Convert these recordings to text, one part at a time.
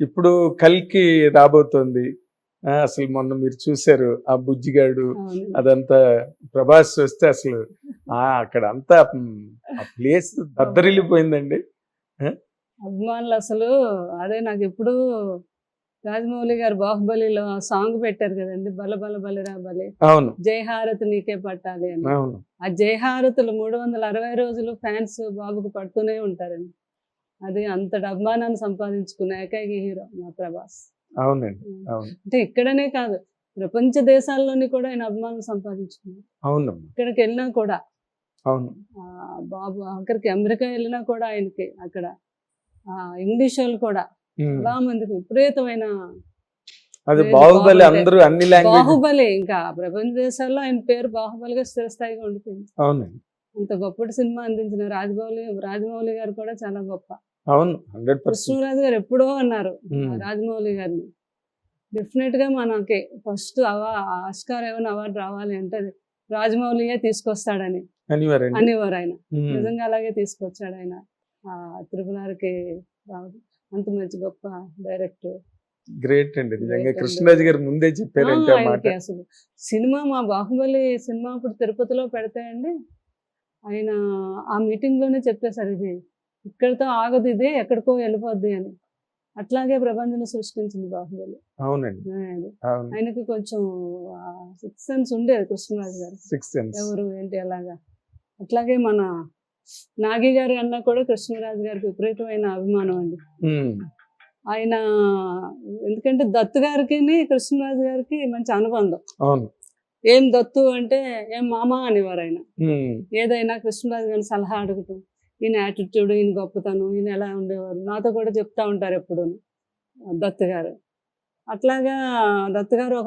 ఇప్పుడు కల్కి రాబోతోంది. అసలు మొన్న మీరు చూశారు ఆ బుజ్జిగాడు. అదంతా ప్రభాస్ వస్తే అసలు ఆ అక్కడ అంతా ప్లేస్ దద్దరిల్లిపోయిందండి. అభిమానులు అసలు అదే నాకు ఎప్పుడు రాజమౌళి గారు బాహుబలిలో సాంగ్ పెట్టారు కదండి బల బల బలిరా బలి. అవును. జయహారతి నీకే పట్టాలి అని. అవును. ఆ జయహారతులు మూడు వందల అరవై రోజులు ఫ్యాన్స్ బాబుకు పడుతూనే ఉంటారండి. అది అంతటి అభిమానాన్ని సంపాదించుకున్న ఏకైక హీరో మా ప్రభాస్. అవునండి అవును. అంటే ఇక్కడనే కాదు ప్రపంచ దేశాల్లోని కూడా ఆయన అభిమానం సంపాదించుకున్నారు. అవునమ్మా. ఇక్కడికి వెళ్ళినా కూడా అవును. ఆ బాబు అక్కడికి అమెరికా వెళ్ళినా కూడా ఆయనకి అక్కడ ఆ ఇంగ్లీష్ వాళ్ళు కూడా. చాలా మందికి విపరీతమైన అది బాహుబలి. అందరూ అన్ని లాంగ్వేజ్ బాహుబలి ఇంకా ప్రపంచ దేశాల్లో ఆయన పేరు బాహుబలిగా స్థిరస్థాయిగా ఉండిపోయింది. అవునండి. అంత గొప్పటి సినిమా అందించిన రాజమౌళి రాజమౌళి గారు కూడా చాలా గొప్ప. అవును. Hundred percent. కృష్ణరాజు గారు ఎప్పుడో అన్నారు రాజమౌళి గారిని. డెఫినెట్గా మనకి ఫస్ట్ అవా ఆస్కార్ ఏమైనా అవార్డు రావాలి అంటే రాజమౌళియే తీసుకొస్తాడని. అనేవారు ఆయన. నిజంగా అలాగే తీసుకొచ్చాడు ఆయన. ఆ త్రిపులారికి రావడం అంత మంచి గొప్ప డైరెక్టర్. గ్రేట్ అండి. నిజంగా. కృష్ణరాజు గారు ముందే చెప్పారంటే ఆ మాట. ఆయనకి అసలు సినిమా మా బాహుబలి సినిమా ఇప్పుడు తిరుపతిలో పెడితే అండి ఆయన ఆ మీటింగ్లోనే చెప్పేశారు ఇది. ఇక్కడితో ఆగదు ఇది ఎక్కడికో వెళ్ళిపోద్ది అని. అట్లాగే ప్రపంచం సృష్టించింది బాహుబలి. అవునండి. ఆయనకి కొంచెం సిక్స్ సెన్స్ ఉండేది కృష్ణరాజు గారు సిక్స్ సెన్స్ ఎవరు ఏంటి అలాగా. అట్లాగే మన నాగి గారి అన్న కూడా కృష్ణరాజు గారికి విపరీతమైన అభిమానం అండి. ఆయన ఎందుకంటే దత్తు గారికి కృష్ణరాజు గారికి మంచి అనుబంధం. అవును. ఏం దత్తు అంటే ఏం మామ అనేవారు ఆయన. ఏదైనా కృష్ణరాజు గారిని సలహా అడగటం ఈయన యాటిట్యూడ్ ఈయన గొప్పతనం ఈయన ఎలా ఉండేవారు? నాతో కూడా చెప్తా ఉంటారు ఎప్పుడు దత్తు గారు. అట్లాగా దత్తు గారు ఒక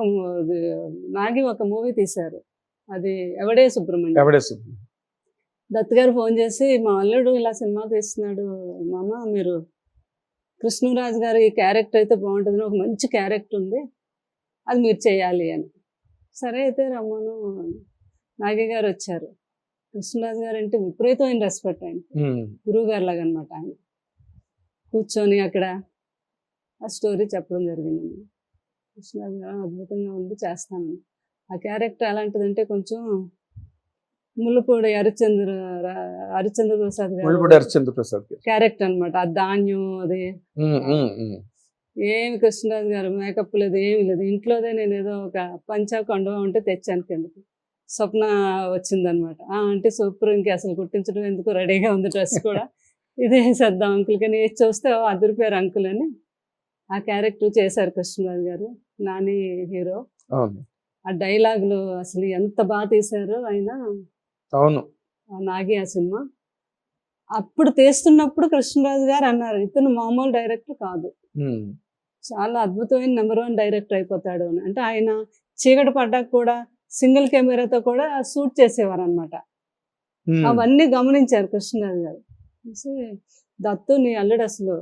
నాగి ఒక మూవీ తీశారు. అది ఎవడే సుబ్రహ్మణ్యం. ఎవడే సుబ్బు. దత్ గారు ఫోన్ చేసి మా అల్లుడు ఇలా సినిమా తీస్తున్నాడు మామ మీరు కృష్ణరాజు గారు ఈ క్యారెక్టర్ అయితే బాగుంటుంది ఒక మంచి క్యారెక్టర్ ఉంది. అది మీరు చేయాలి అని. సరే అయితే రమ్మను. నాగి గారు వచ్చారు. కృష్ణరాజు గారు అంటే విపరీతమైన రెస్పెక్ట్ ఆయన. గురువు గారు లాగా అనమాట ఆయన. కూర్చొని అక్కడ ఆ స్టోరీ చెప్పడం జరిగింది. కృష్ణరాజు గారు అద్భుతంగా ఉంది చేస్తాను. ఆ క్యారెక్టర్ ఎలాంటిదంటే కొంచెం ముళ్ళపూడి హరిచంద్ర హరిచంద్ర ప్రసాద్ ముళ్ళపూడి గారు హరిశ్చంద్ర ప్రసాద్ క్యారెక్టర్ అన్నమాట. ఆ ధాన్యం అది. ఏమి కృష్ణరాజు గారు మేకప్ లేదు ఏమి లేదు. ఇంట్లోదే నేను ఏదో ఒక పంచా కొండవ ఉంటే తెచ్చాను కిందకి. స్వప్న వచ్చిందనమాట. ఆ అంటే సూపర్ ఇంక అసలు కుట్టించడం ఎందుకు రెడీగా ఉంది డ్రెస్ కూడా. ఇదే వేసేద్దాం అంకుల్ కానీ ఏది చూస్తే "ఓ, అదిరిపోయారు అంకుల్ అని ఆ క్యారెక్టర్ చేశారు కృష్ణరాజు గారు నాని హీరో. ఆ డైలాగులు అసలు ఎంత బాగా తీశారు ఆయన. అవును. నాగి ఆ సినిమా. అప్పుడు తీస్తున్నప్పుడు కృష్ణరాజు గారు అన్నారు ఇతను మామూలు డైరెక్టర్ కాదు. చాలా అద్భుతమైన నెంబర్ వన్ డైరెక్టర్ అయిపోతాడు అని. అంటే ఆయన చీకటి పడ్డాక కూడా సింగిల్ కెమెరాతో కూడా షూట్ చేసేవారు అనమాట. అవన్నీ గమనించారు కృష్ణరాజు గారు. దత్తు నీ అల్లుడు అసలు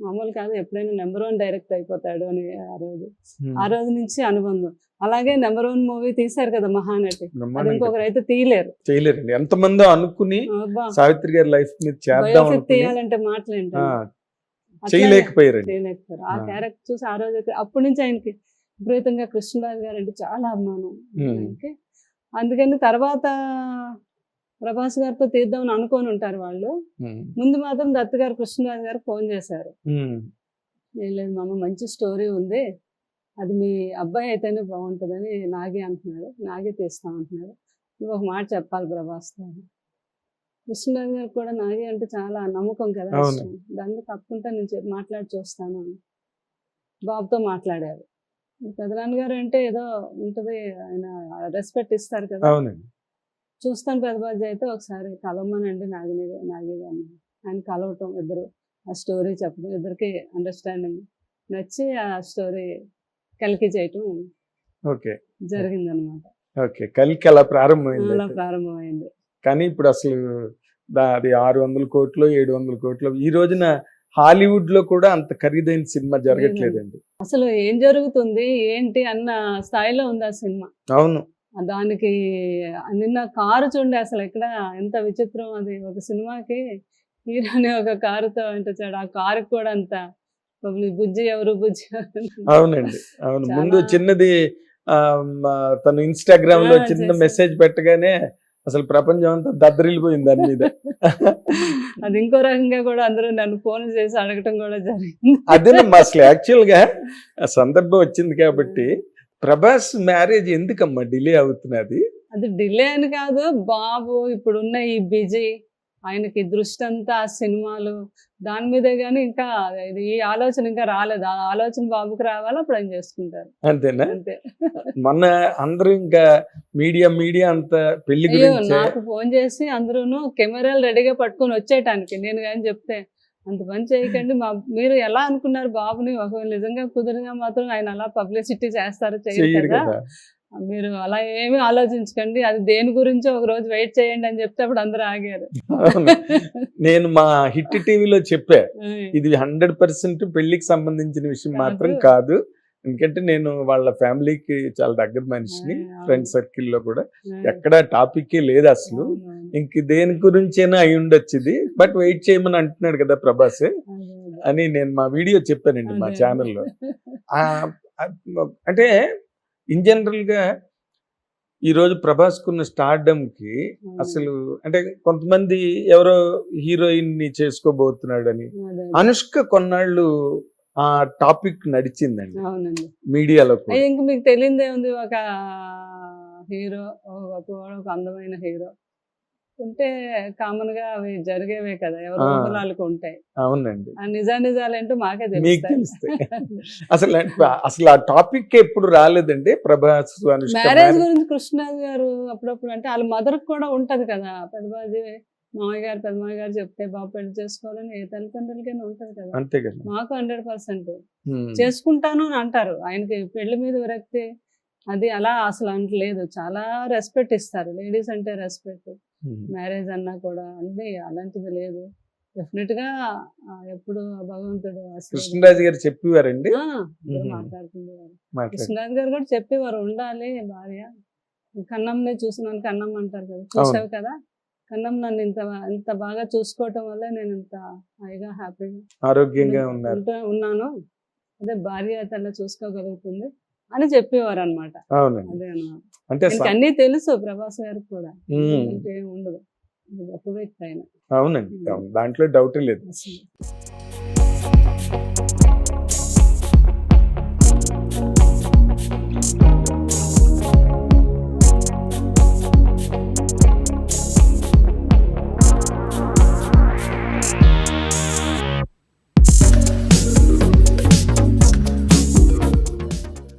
మామూలు కాదు ఎప్పుడైనా నెంబర్ వన్ డైరెక్టర్ అయిపోతాడు అని ఆ రోజు. ఆ రోజు నుంచి అనుబంధం. అలాగే నెంబర్ వన్ మూవీ తీశారు కదా మహానటి. ఇంకొకరు అయితే తీయలేరు. చేయలేరండి ఎంతమందో అనుకుని సావిత్రి గారి లైఫ్ మీద చేద్దాం తీయాలంటే మాటలు ఆ, ఏంటంటే చేయలేకపోయారండి. చేయలేకపోయారు. ఆ. క్యారెక్టర్ చూసి ఆ రోజు అప్పటి నుంచి ఆయనకి విపరీతంగా కృష్ణరాజు గారు అంటే చాలా అభిమానం. ఆయనకి అందుకని తర్వాత ప్రభాస్ గారితో తీద్దామని అనుకొని ఉంటారు వాళ్ళు. ముందు మాత్రం దత్ గారు కృష్ణరాజు గారు ఫోన్ చేశారు. లేదు మామ మంచి స్టోరీ ఉంది. అది మీ అబ్బాయి అయితేనే బాగుంటుందని నాగే అంటున్నాడు నాగే తీస్తాం అంటున్నాడు నువ్వు ఒక మాట చెప్పాలి ప్రభాస్ అని. కృష్ణరాజు గారికి కూడా నాగే అంటే చాలా నమ్మకం కదా. దాన్ని తప్పకుండా నేను మాట్లాడి చూస్తాను బాబుతో మాట్లాడారు. పెదనాన్న గారు అంటే ఏదో ఉంటుంది ఆయన రెస్పెక్ట్ ఇస్తారు కదా. అవునండి. చూస్తాను పెద్దబాజీ అయితే ఒకసారి కలవమనండి నాగిని నాగి గారిని. ఆయన కలవటం ఇద్దరు ఆ స్టోరీ చెప్పడం ఇద్దరికి అండర్స్టాండింగ్ నచ్చి ఆ స్టోరీ కలికి చేయటం ఓకే. జరిగిందనమాట. ఓకే. కలికి అలా ప్రారంభమైంది అలా. ప్రారంభమైంది. కానీ ఇప్పుడు అసలు అది ఆరు వందల కోట్లు ఏడు వందల కోట్లు ఈ రోజున హాలీవుడ్లో కూడా అంత ఖరీదైన సినిమా జరగట్లేదండి. అసలు ఏం జరుగుతుంది ఏంటి అన్న స్థాయిలో ఉంది ఆ సినిమా. అవును. దానికి నిన్న కారు చూడండి అసలు ఎక్కడ ఎంత విచిత్రం అది. ఒక సినిమాకి హీరోని ఒక కారుతో అంటే చాడు ఆ కారుకి కూడా అంత బుజ్జి ఎవరు బుజ్జి? అవునండి అవును. ముందు చిన్నది తను ఇన్స్టాగ్రామ్లో చిన్న. మెసేజ్ పెట్టగానే అసలు ప్రపంచం అంతా దద్దరిల్లిపోయింది దాని మీద. అది ఇంకో రకంగా కూడా అందరూ నన్ను ఫోన్ చేసి అడగటం కూడా జరిగింది. అదేనమ్మా అసలు యాక్చువల్గా ఆ సందర్భం వచ్చింది కాబట్టి ప్రభాస్ మ్యారేజ్ ఎందుకమ్మా డిలే అవుతున్నది? అది డిలే అని కాదు బాబు ఇప్పుడున్న ఈ బిజీ ఆయనకి దృష్టి అంతా ఆ సినిమాలు. దాని మీదే కానీ ఇంకా ఈ ఆలోచన ఇంకా రాలేదు. ఆ ఆలోచన బాబుకి రావాలి అప్పుడు ఆయన చేసుకుంటారు. అంతేనా? అంతే. మొన్న అందరూ ఇంకా మీడియా మీడియా అంత పెళ్ళి నాకు ఫోన్ చేసి అందరూను కెమెరాలు రెడీగా పట్టుకొని వచ్చేయటానికి. నేను కానీ చెప్తే అంత పని చేయకండి మా మీరు ఎలా అనుకున్నారు బాబుని? ఒకవేళ నిజంగా కుదిరినా మాత్రం ఆయన అలా పబ్లిసిటీ చేస్తారు చేయరు కదా. మీరు అలా ఏమీ ఆలోచించకండి. అది దేని గురించో ఒక రోజు వెయిట్ చేయండి అని చెప్తే అప్పుడు అందరూ ఆగారు. నేను మా హిట్ టీవీలో చెప్పా ఇది హండ్రెడ్ పర్సెంట్ పెళ్ళికి సంబంధించిన విషయం మాత్రం కాదు. ఎందుకంటే నేను వాళ్ళ ఫ్యామిలీకి చాలా దగ్గర మనిషిని ఫ్రెండ్ సర్కిల్లో కూడా. ఎక్కడ టాపిక్ లేదు అసలు. ఇంక దేని గురించైనా అయి ఉండొచ్చు ఇది. బట్ వెయిట్ చేయమని అంటున్నాడు కదా ప్రభాస్. అని నేను మా వీడియో చెప్పానండి మా ఛానల్లో. అంటే ఇన్ జనరల్గా ఈ రోజు ప్రభాస్ కున్న స్టార్డమ్కి అసలు అంటే కొంతమంది ఎవరో హీరోయిన్ని చేసుకోబోతున్నాడని. అనుష్క కొన్నాళ్ళు ఆ టాపిక్ నడిచిందండి. మీడియాలో ఇంక మీకు తెలియదే ఉంది ఒక హీరో ఒక అందమైన హీరో. ఉంటే కామన్గా అవి జరిగేవే కదా. ఎవరు ఆ. ఊహలాలకు ఉంటాయి. అవునండి. ఆ నిజా నిజాలేంటో మాకే మీకు తెలుస్తాయి. అసలు అసలు ఆ టాపిక్ ఎప్పుడు రాలేదండి? ప్రభాస్ మ్యారేజ్. గురించి కృష్ణరాజు గారు అప్పుడప్పుడు అంటే వాళ్ళ మదర్ కూడా ఉంటది కదా. పెద్దబాజీ మామయ్య గారు పెద్దమామయ్య గారు చెప్తే బాబు పెళ్ళి చేసుకోవాలని ఏ తల్లిదండ్రులకైనా ఉంటది కదా. అంతే కదా. మాకు హండ్రెడ్ పర్సెంట్. చేసుకుంటాను అని అంటారు. ఆయనకి పెళ్ళి మీద విరక్తి అది అలా అసలు అంటలేదు. చాలా రెస్పెక్ట్ ఇస్తారు. లేడీస్ అంటే రెస్పెక్ట్. మ్యారేజ్ అన్నా కూడా అన్ని అలాంటిది లేదు. డెఫినెట్గా ఎప్పుడు భగవంతుడు కృష్ణరాజు గారు చెప్పేవారండి. మాట్లాడుతుండేవారు. మాట్లాడు. కృష్ణరాజు గారు కూడా చెప్పేవారు ఉండాలి భార్య. కన్నంనే చూసినాను కన్నం అంటారు కదా చూసావు కదా? కన్నం నన్ను ఇంత ఇంత బాగా చూసుకోవటం వల్ల నేను ఇంత హాయిగా హ్యాపీగా ఆరోగ్యంగా ఉన్నాను. అదే భార్య తన చూసుకోగలుగుతుంది. అని చెప్పేవారు అనమాట అదే అంటే అన్నీ తెలుసు ప్రభాస్ గారికి కూడా. ఉండదు అవునండి. అవును. దాంట్లో డౌట్ లేదు.